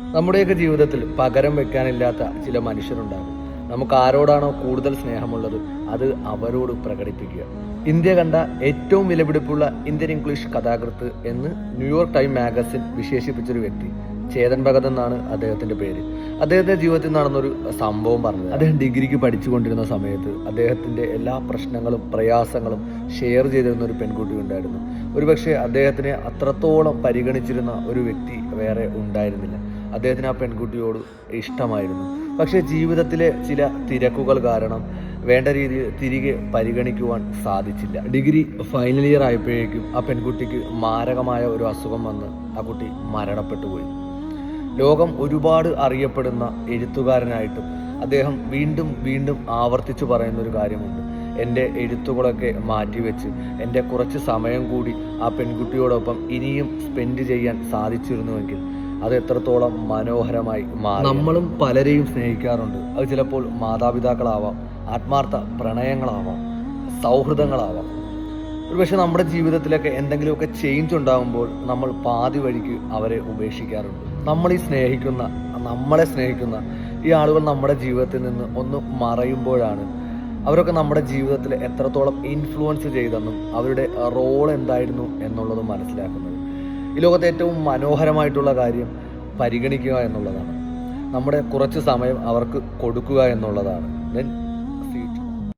നമ്മുടെയൊക്കെ ജീവിതത്തിൽ പകരം വെക്കാനില്ലാത്ത ചില മനുഷ്യരുണ്ടാകും. നമുക്ക് ആരോടാണോ കൂടുതൽ സ്നേഹമുള്ളത് അത് അവരോട് പ്രകടിപ്പിക്കുക. ഇന്ത്യ കണ്ട ഏറ്റവും വിലപിടിപ്പുള്ള ഇന്ത്യൻ ഇംഗ്ലീഷ് കഥാകൃത്ത് എന്ന് ന്യൂയോർക്ക് ടൈം മാഗസിൻ വിശേഷിപ്പിച്ചൊരു വ്യക്തി ചേതൻ ഭഗത് എന്നാണ് അദ്ദേഹത്തിന്റെ പേര്. അദ്ദേഹത്തിന്റെ ജീവിതത്തിൽ നടന്നൊരു സംഭവം പറഞ്ഞത് അദ്ദേഹം ഡിഗ്രിക്ക് പഠിച്ചുകൊണ്ടിരുന്ന സമയത്ത് അദ്ദേഹത്തിന്റെ എല്ലാ പ്രശ്നങ്ങളും പ്രയാസങ്ങളും ഷെയർ ചെയ്തിരുന്ന ഒരു പെൺകുട്ടി ഉണ്ടായിരുന്നു. ഒരുപക്ഷെ അദ്ദേഹത്തിനെ അത്രത്തോളം പരിഗണിച്ചിരുന്ന ഒരു വ്യക്തി വേറെ ഉണ്ടായിരുന്നില്ല. അദ്ദേഹത്തിന് ആ പെൺകുട്ടിയോട് ഇഷ്ടമായിരുന്നു. പക്ഷേ ജീവിതത്തിലെ ചില തിരക്കുകൾ കാരണം വേണ്ട രീതിയിൽ തിരികെ പരിഗണിക്കുവാൻ സാധിച്ചില്ല. ഡിഗ്രി ഫൈനൽ ഇയർ ആയപ്പോഴേക്കും ആ പെൺകുട്ടിക്ക് മാരകമായ ഒരു അസുഖം വന്ന് ആ കുട്ടി മരണപ്പെട്ടു പോയി. ലോകം ഒരുപാട് അറിയപ്പെടുന്ന എഴുത്തുകാരനായിട്ടും അദ്ദേഹം വീണ്ടും വീണ്ടും ആവർത്തിച്ചു പറയുന്ന ഒരു കാര്യമുണ്ട്. എന്റെ എഴുത്തുകളൊക്കെ മാറ്റിവെച്ച് എന്റെ കുറച്ച് സമയം കൂടി ആ പെൺകുട്ടിയോടൊപ്പം ഇനിയും സ്പെൻഡ് ചെയ്യാൻ സാധിച്ചിരുന്നുവെങ്കിൽ അത് എത്രത്തോളം മനോഹരമായി മാറി നമ്മളും പലരെയും സ്നേഹിക്കാറുണ്ട്. അത് ചിലപ്പോൾ മാതാപിതാക്കളാവാം ആത്മാർത്ഥ പ്രണയങ്ങളാവാം സൗഹൃദങ്ങളാവാം. ഒരുപക്ഷെ നമ്മുടെ ജീവിതത്തിലൊക്കെ എന്തെങ്കിലുമൊക്കെ ചേഞ്ച് ഉണ്ടാകുമ്പോൾ നമ്മൾ പാതി വഴിക്ക് അവരെ ഉപേക്ഷിക്കാറുണ്ട്. നമ്മൾ ഈ സ്നേഹിക്കുന്ന നമ്മളെ സ്നേഹിക്കുന്ന ഈ ആളുകൾ നമ്മുടെ ജീവിതത്തിൽ നിന്ന് ഒന്ന് മറയുമ്പോഴാണ് അവരൊക്കെ നമ്മുടെ ജീവിതത്തിൽ എത്രത്തോളം ഇൻഫ്ലുവൻസ് ചെയ്തെന്നും അവരുടെ റോൾ എന്തായിരുന്നു എന്നുള്ളതും മനസ്സിലാക്കുന്നത്. ഈ ലോകത്തെ ഏറ്റവും മനോഹരമായിട്ടുള്ള കാര്യം പരിഗണിക്കുക എന്നുള്ളതാണ്. നമ്മുടെ കുറച്ച് സമയം അവർക്ക് കൊടുക്കുക എന്നുള്ളതാണ്. ദെൻ